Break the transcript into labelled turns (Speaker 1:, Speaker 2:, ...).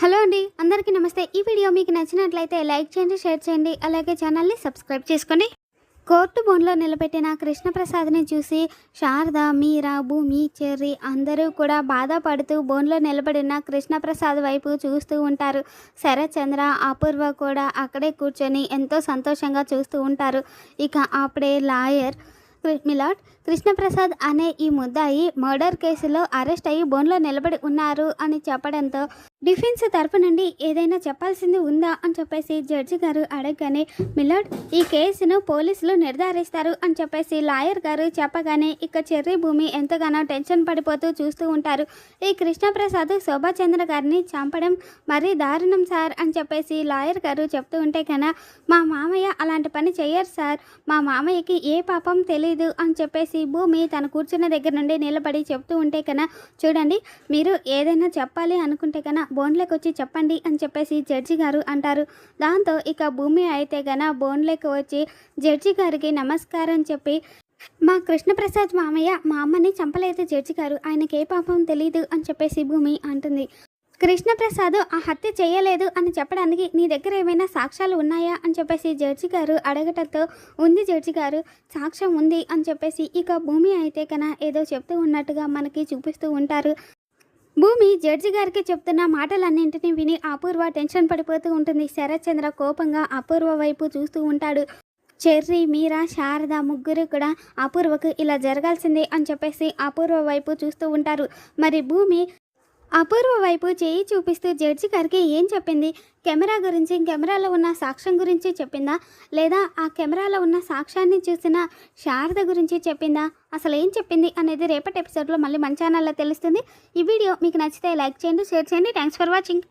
Speaker 1: Hello అండి అందరికీ నమస్తే. ఈ వీడియో మీకు నచ్చినట్లయితే లైక్ చేయండి షేర్ చేయండి అలాగే ఛానల్ని సబ్స్క్రైబ్ చేసుకోండి కోర్టు బోన్లో నిలబెట్టిన కృష్ణప్రసాద్ని చూసి శారద మీరా భూమి చెర్రి అందరూ కూడా బాధపడుతూ బోన్లో నిలబడిన కృష్ణప్రసాద్ వైపు చూస్తూ ఉంటారు. శరత్ చంద్ర అపూర్వ కూడా అక్కడే కూర్చొని ఎంతో సంతోషంగా చూస్తూ ఉంటారు. ఇక అప్పుడే లాయర్ మిలాడ్ కృష్ణప్రసాద్ అనే ఈ ముద్దాయి మర్డర్ కేసులో అరెస్ట్ అయ్యి బోన్లో నిలబడి ఉన్నారు అని చెప్పడంతో డిఫెన్స్ తరపు నుండి ఏదైనా చెప్పాల్సింది ఉందా అని చెప్పేసి జడ్జి గారు అడగగానే మిలాడ్ ఈ కేసును పోలీసులు నిర్ధారిస్తారు అని చెప్పేసి లాయర్ గారు చెప్పగానే ఇక చెర్రీ భూమి ఎంతగానో టెన్షన్ పడిపోతూ చూస్తూ ఉంటారు. ఈ కృష్ణప్రసాద్ శోభాచంద్ర గారిని చంపడం మరీ దారుణం సార్ అని చెప్పేసి లాయర్ గారు చెప్తూ ఉంటే కన్నా మా మామయ్య అలాంటి పని చేయరు సార్. మా మామయ్యకి ఏ పాపం తెలియదు అని చెప్పేసి భూమి తను కూర్చున్న దగ్గర నుండి నిలబడి చెప్తూ ఉంటే కన్నా చూడండి మీరు ఏదైనా చెప్పాలి అనుకుంటే కన్నా బోన్లోకి వచ్చి చెప్పండి అని చెప్పేసి జడ్జి గారు అంటారు. దాంతో ఇక భూమి అయితే గన బోన్లోకి వచ్చి జడ్జి గారికి నమస్కారం చెప్పి మా కృష్ణప్రసాద్ మామయ్య మా అమ్మని చంపలేదు జడ్జి గారు. ఆయనకి ఏ పాపం తెలియదు అని చెప్పేసి భూమి అంటుంది. కృష్ణప్రసాద్ ఆ హత్య చేయలేదు అని చెప్పడానికి నీ దగ్గర ఏమైనా సాక్ష్యాలు ఉన్నాయా? అని చెప్పేసి జడ్జి గారు అడగటంతో ఉంది జడ్జి గారు సాక్ష్యం ఉంది అని చెప్పేసి ఇక భూమి అయితే కన ఏదో చెప్తూ ఉన్నట్టుగా మనకి చూపిస్తూ ఉంటారు. భూమి జడ్జి గారికి చెప్తున్న మాటలన్నింటినీ విని అపూర్వ టెన్షన్ పడిపోతూ ఉంటుంది. శరత్ చంద్ర కోపంగా అపూర్వ వైపు చూస్తూ ఉంటాడు. చెర్రీ మీరా శారద ముగ్గురు కూడా అపూర్వకు ఇలా జరగాల్సిందే అని చెప్పేసి అపూర్వ వైపు చూస్తూ ఉంటారు. మరి భూమి అపూర్వ వైపు చేయి చూపిస్తూ జడ్జి గారికి ఏం చెప్పింది? కెమెరా గురించి కెమెరాలో ఉన్న సాక్ష్యం గురించి చెప్పిందా? లేదా ఆ కెమెరాలో ఉన్న సాక్ష్యాన్ని చూసిన శారద గురించి చెప్పిందా? అసలు ఏం చెప్పింది అనేది రేపటి ఎపిసోడ్లో మళ్ళీ మన ఛానల్లో తెలుస్తుంది. ఈ వీడియో మీకు నచ్చితే లైక్ చేయండి షేర్ చేయండి. Thanks for watching